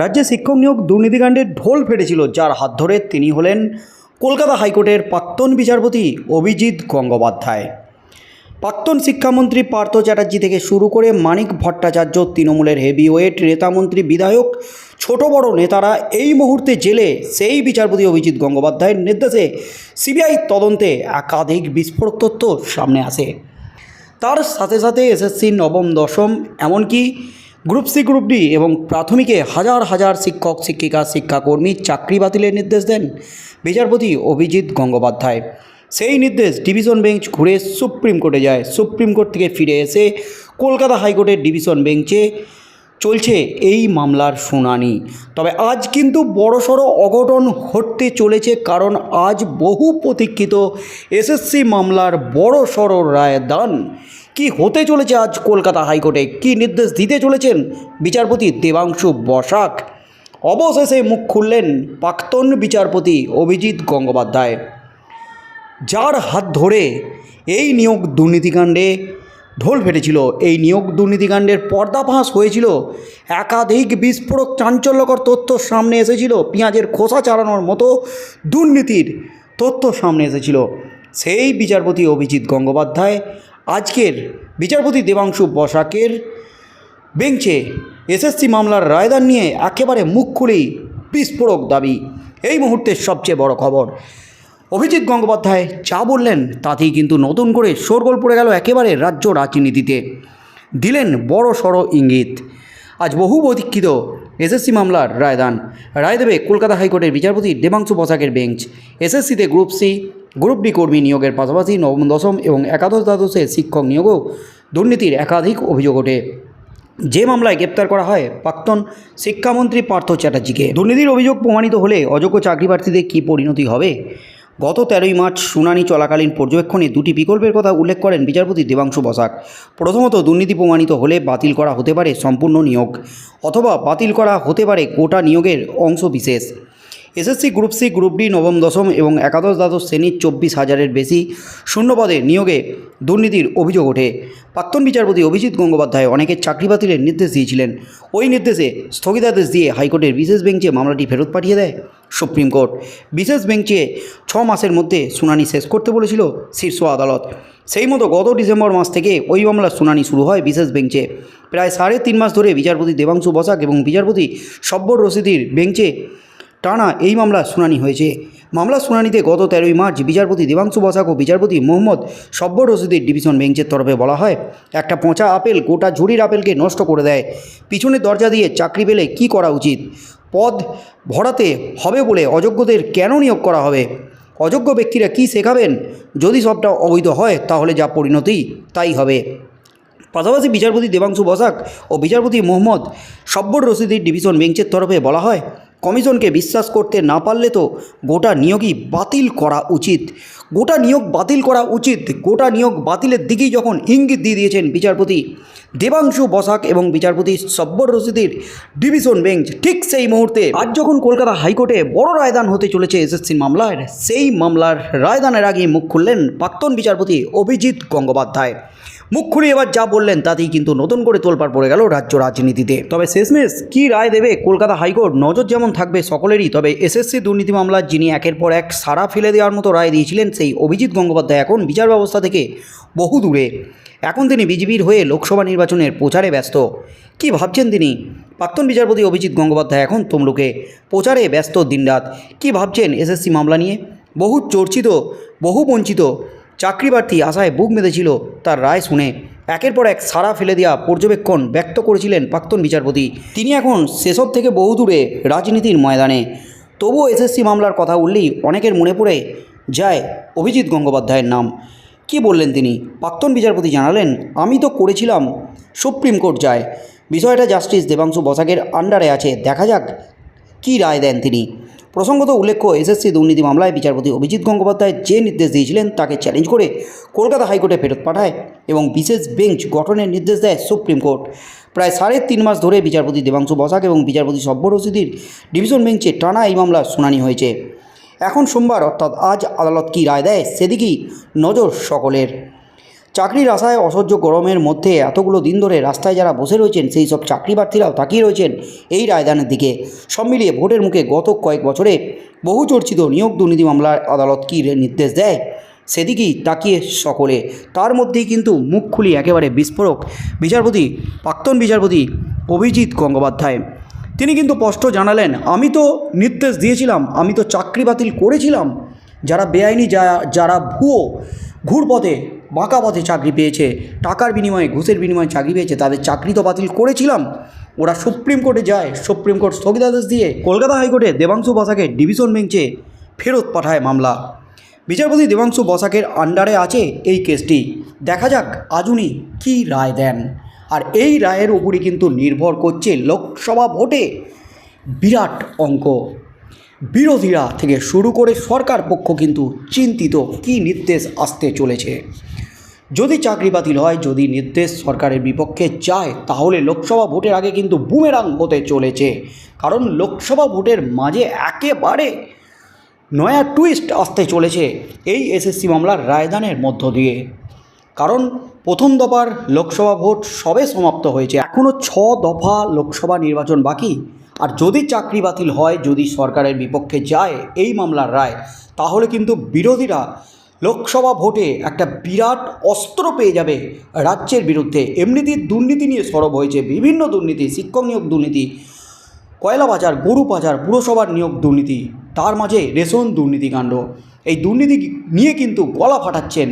রাজ্যে শিক্ষক নিয়োগ দুর্নীতিকাণ্ডের ঢোল ফেটেছিল, যার হাত ধরে তিনি হলেন কলকাতা হাইকোর্টের প্রাক্তন বিচারপতি অভিজিৎ গঙ্গোপাধ্যায়। প্রাক্তন শিক্ষামন্ত্রী পার্থ চ্যাটার্জি থেকে শুরু করে মানিক ভট্টাচার্য, তৃণমূলের হেভিওয়েট নেতামন্ত্রী বিধায়ক, ছোট বড় নেতারা এই মুহূর্তে জেলে, সেই বিচারপতি অভিজিৎ গঙ্গোপাধ্যায়ের নির্দেশে সিবিআই তদন্তে একাধিক বিস্ফোরক তথ্য সামনে আসে। তার সাথে সাথে এসএসসি নবম, দশম, এমনকি গ্রুপ সি, গ্রুপ ডি এবং প্রাথমিকে হাজার হাজার শিক্ষক, শিক্ষিকা, শিক্ষাকর্মী চাকরি বাতিলের নির্দেশ দেন বিচারপতি অভিজিৎ গঙ্গোপাধ্যায়। সেই নির্দেশ ডিভিশন বেঞ্চ ঘুরে সুপ্রিম কোর্টে যায়। সুপ্রিম কোর্ট থেকে ফিরে এসে কলকাতা হাইকোর্টের ডিভিশন বেঞ্চে চলছে এই মামলার শুনানি। তবে আজ কিন্তু বড়সড় অঘটন ঘটতে চলেছে কারণ আজ বহু প্রতীক্ষিত এসএসসি মামলার বড় সড় রায় দান কি হতে চলেছে আজ কলকাতা হাইকোর্টে? কি নির্দেশ দিতে চলেছেন বিচারপতি দেবাংশু বসাক? অবশেষে মুখ খুললেন প্রাক্তন বিচারপতি অভিজিৎ গঙ্গোপাধ্যায়। যার হাত ধরে এই নিয়োগ দুর্নীতিকাণ্ডে ঢোল ফেটেছিল, এই নিয়োগ দুর্নীতিকাণ্ডের পর্দাফাঁস হয়েছিল, একাধিক বিস্ফোরক চাঞ্চল্যকর তথ্য সামনে এসেছিল, পেঁয়াজের খোসা চালানোর মতো দুর্নীতির তথ্য সামনে এসেছিল। সেই বিচারপতি অভিজিৎ গঙ্গোপাধ্যায় আজকের বিচারপতি দেবাংশু বসাকের বেঞ্চে এসএসসি মামলার রায়দান নিয়ে একেবারে মুখ খুলেই বিস্ফোরক দাবি। এই মুহূর্তের সবচেয়ে বড় খবর। অভিজিৎ গঙ্গোপাধ্যায় যা বললেন তাতেই কিন্তু নতুন করে শোরগোল পড়ে গেল একেবারে রাজ্য রাজনীতিতে। দিলেন বড় সড় ইঙ্গিত। আজ বহু প্রতীক্ষিত এসএসসি মামলার রায়দান। রায় দেবে কলকাতা হাইকোর্টের বিচারপতি দেবাংশু বসাকের বেঞ্চ। এসএসসিতে গ্রুপ সি গ্রুপ ডি কর্মী নিয়োগের পাশাপাশি নবম, দশম এবং একাদশ দ্বাদশে শিক্ষক নিয়োগেও দুর্নীতির একাধিক অভিযোগ ওঠে। যে মামলায় গ্রেপ্তার করা হয় প্রাক্তন শিক্ষামন্ত্রী পার্থ চ্যাটার্জিকে। দুর্নীতির অভিযোগ প্রমাণিত হলে অযোগ্য চাকরি প্রার্থীদের কী পরিণতি হবে? গত তেরোই মার্চ শুনানি চলাকালীন পর্যবেক্ষণে দুটি বিকল্পের কথা উল্লেখ করেন বিচারপতি দেবাংশু বসাক। প্রথমত, দুর্নীতি প্রমাণিত হলে বাতিল করা হতে পারে সম্পূর্ণ নিয়োগ, অথবা বাতিল করা হতে পারে গোটা নিয়োগের অংশ বিশেষ। SSC group C, group D নবম, দশম এবং একাদশ দ্বাদশ শ্রেণির চব্বিশ হাজারের বেশি শূন্যপদে নিয়োগে দুর্নীতির অভিযোগ ওঠে। প্রাক্তন বিচারপতি অভিজিৎ গঙ্গোপাধ্যায় অনেকের চাকরি বাতিলের নির্দেশ দিয়েছিলেন। ওই নির্দেশে স্থগিতাদেশ দিয়ে হাইকোর্টের বিশেষ বেঞ্চে মামলাটি ফেরত পাঠিয়ে দেয় সুপ্রিম কোর্ট। বিশেষ বেঞ্চে ছ মাসের মধ্যে শুনানি শেষ করতে বলেছিল শীর্ষ আদালত। সেই মতো গত ডিসেম্বর মাস থেকে ওই মামলার শুনানি শুরু হয় বিশেষ বেঞ্চে। প্রায় সাড়ে তিন মাস ধরে বিচারপতি দেবাংশু বসাক এবং বিচারপতি সব্বর রশিদির বেঞ্চে টানা এই মামলার শুনানি হয়েছে। মামলার শুনানিতে গত তেরোই মার্চ বিচারপতি দেবাংশু বসাক ও বিচারপতি মোহাম্মদ সব্বর রশিদের ডিভিশন বেঞ্চের তরফে বলা হয়, একটা পচা আপেল গোটা ঝুড়ির আপেলকে নষ্ট করে দেয়। পিছনের দরজা দিয়ে চাকরি পেলে কি করা উচিত? পদ ভরাতে হবে বলে অযোগ্যদের কেন নিয়োগ করা হবে? অযোগ্য ব্যক্তিরা কি শেখাবেন? যদি সবটা অবৈধ হয়, তাহলে যা পরিণতি, তাই হবে। পাশাপাশি বিচারপতি দেবাংশু বসাক ও বিচারপতি মোহাম্মদ সব্বর রশিদির ডিভিশন বেঞ্চের তরফে বলা হয় কমিশনকে বিশ্বাস করতে না পারলে তো গোটা নিয়োগই বাতিল করা উচিত। গোটা নিয়োগ বাতিল করা উচিত। গোটা নিয়োগ বাতিলের দিকেই যখন ইঙ্গিত দিয়ে দিয়েছেন বিচারপতি দেবাংশু বসাক এবং বিচারপতি সব্বর রশিদির ডিভিশন বেঞ্চ, ঠিক সেই মুহূর্তে আজ যখন কলকাতা হাইকোর্টে বড় রায়দান হতে চলেছে এসএসসি মামলার, সেই মামলার রায়দানের আগে মুখ খুললেন প্রাক্তন বিচারপতি অভিজিৎ গঙ্গোপাধ্যায়। মুখ খুলে এবার যা বললেন তাতেই কিন্তু নতুন করে তোলপাড় পড়ে গেল রাজ্য রাজনীতিতে। তবে শেষমেশ কী রায় দেবে কলকাতা হাইকোর্ট? নজর যেমন থাকবে সকলেরই, তবে এসএসসি দুর্নীতি মামলার যিনি একের পর এক সারা ফেলে দেওয়ার মতো রায় দিয়েছিলেন সেই অভিজিৎ গঙ্গোপাধ্যায় এখন বিচার ব্যবস্থা থেকে বহু দূরে। এখন তিনি বিজেপির হয়ে লোকসভা নির্বাচনের প্রচারে ব্যস্ত। কি ভাবছেন তিনি? প্রাক্তন বিচারপতি অভিজিৎ গঙ্গোপাধ্যায় এখন তমলুকে প্রচারে ব্যস্ত দিনরাত। কি ভাবছেন এসএসসি মামলা নিয়ে? বহু চর্চিত, বহু বঞ্চিত চাকরি প্রার্থী আশায় বুক বেঁধেছিল তার রায় শুনে। একের পর এক সারা ফেলে দেওয়া পর্যবেক্ষণ ব্যক্ত করেছিলেন প্রাক্তন বিচারপতি। তিনি এখন সেসব থেকে বহু দূরে রাজনীতির ময়দানে। তবুও এসএসসি মামলার কথা উঠলেই অনেকের মনে পড়ে যায় অভিজিৎ গঙ্গোপাধ্যায়ের নাম। কি বললেন তিনি? প্রাক্তন বিচারপতি জানালেন, আমি তো করেছিলাম, সুপ্রিম কোর্ট যায়। বিষয়টা জাস্টিস দেবাংশু বসাকের আন্ডারে আছে, দেখা যাক কী রায় দেন তিনি। প্রসঙ্গত উল্লেখ্য, এসএসসি দুর্নীতি মামলায় বিচারপতি অভিজিৎ গঙ্গোপাধ্যায় যে নির্দেশ দিয়েছিলেন, তাকে চ্যালেঞ্জ করে কলকাতা হাইকোর্টে ফেরত পাঠায় এবং বিশেষ বেঞ্চ গঠনের নির্দেশ দেয় সুপ্রিম কোর্ট। প্রায় সাড়ে তিন মাস ধরে বিচারপতি দেবাংশু বসাক এবং বিচারপতি সব্বর রশিদির ডিভিশন বেঞ্চে টানা এই মামলার শুনানি হয়েছে। এখন সোমবার অর্থাৎ আজ আদালত কী রায় দেয় সেদিকেই নজর সকলের। চাকরির আশায় অসহ্য গরমের মধ্যে এতগুলো দিন ধরে রাস্তায় যারা বসে রয়েছেন, সেই সব চাকরি প্রার্থীরাও তাকিয়ে রয়েছেন এই রায়দানের দিকে। সব মিলিয়ে ভোটের মুখে গত কয়েক বছরে বহু চর্চিত নিয়োগ দুর্নীতি মামলার আদালত কী নির্দেশ দেয় সেদিকেই তাকিয়ে সকলে। তার মধ্যেই কিন্তু মুখ খুলি একেবারে বিস্ফোরক। বিচারপতি, প্রাক্তন বিচারপতি অভিজিৎ গঙ্গোপাধ্যায়। তিনি কিন্তু স্পষ্ট জানালেন, আমি তো নির্দেশ দিয়েছিলাম, আমি তো চাকরি বাতিল করেছিলাম। যারা বেআইনি, যা, যারা ভুয়ো ঘুরপথে, বাঁকা পথে চাকরি পেয়েছে, টাকার বিনিময়ে, ঘুষের বিনিময়ে চাকরি পেয়েছে, তাদের চাকরি তো বাতিল করেছিলাম। ওরা সুপ্রিম কোর্টে যায়, সুপ্রিম কোর্ট স্থগিতাদেশ দিয়ে কলকাতা হাইকোর্টে দেবাংশু বসাকে ডিভিশন বেঞ্চে ফেরত পাঠায় মামলা। বিচারপতি দেবাংশু বসাকের আন্ডারে আছে এই কেসটি। দেখা যাক, আজ উনি কী রায় দেন। আর এই রায়ের উপরই কিন্তু নির্ভর করছে লোকসভা ভোটে বিরাট অঙ্ক। বিরোধীরা থেকে শুরু করে সরকার পক্ষ কিন্তু চিন্তিত কী নির্দেশ আসতে চলেছে। যদি চাকরি বাতিল হয়, যদি নির্দেশ সরকারের বিপক্ষে যায়, তাহলে লোকসভা ভোটের আগে কিন্তু বুমেরাং হতে চলেছে। কারণ লোকসভা ভোটের মাঝে একেবারে নয়া টুইস্ট আসতে চলেছে এই এসএসসি মামলার রায়দানের মধ্য দিয়ে। কারণ প্রথম দফার লোকসভা ভোট সবে সমাপ্ত হয়েছে। এখনও ছ দফা লোকসভা নির্বাচন বাকি। আর যদি চাকরি বাতিল হয়, যদি সরকারের বিপক্ষে যায় এই মামলার রায়, তাহলে কিন্তু বিরোধীরা লোকসভা ভোটে একটা বিরাট অস্ত্র পেয়ে যাবে রাজ্যের বিরুদ্ধে। এমনিতেই দুর্নীতি নিয়ে সরব হয়েছে বিভিন্ন দুর্নীতি, শিক্ষক নিয়োগ দুর্নীতি, কয়লা বাজার, গরু বাজার, পুরসভার নিয়োগ দুর্নীতি, তার মাঝে রেশন দুর্নীতিকাণ্ড এই দুর্নীতি নিয়ে কিন্তু গলা ফাটাচ্ছেন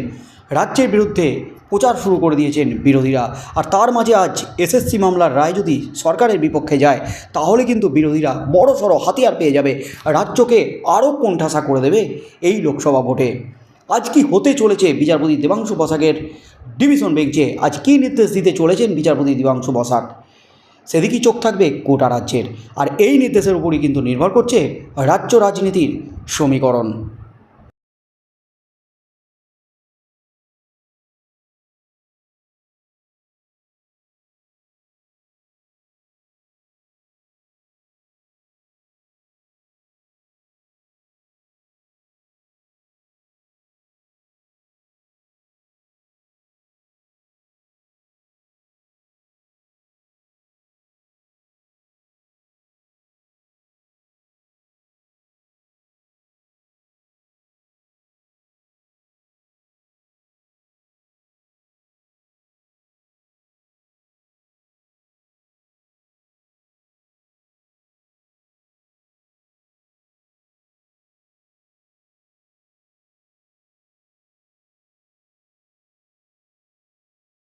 রাজ্যের বিরুদ্ধে প্রচার শুরু করে দিয়েছেন বিরোধীরা। আর তার মাঝে আজ এসএসসি মামলার রায় যদি সরকারের বিপক্ষে যায়, তাহলে কিন্তু বিরোধীরা বড় সড়ো হাতিয়ার পেয়ে যাবে। রাজ্যকে আরও কোণঠাসা করে দেবে এই লোকসভা ভোটে। আজ কি হতে চলেছে বিচারপতি দেবাংশু বসাকের ডিভিশন বেঞ্চে? আজ কী নির্দেশ দিতে চলেছেন বিচারপতি দেবাংশু বসাক? সেদিকেই চোখ থাকবে গোটা রাজ্যের। আর এই নির্দেশের উপরই কিন্তু নির্ভর করছে রাজ্য রাজনীতির সমীকরণ।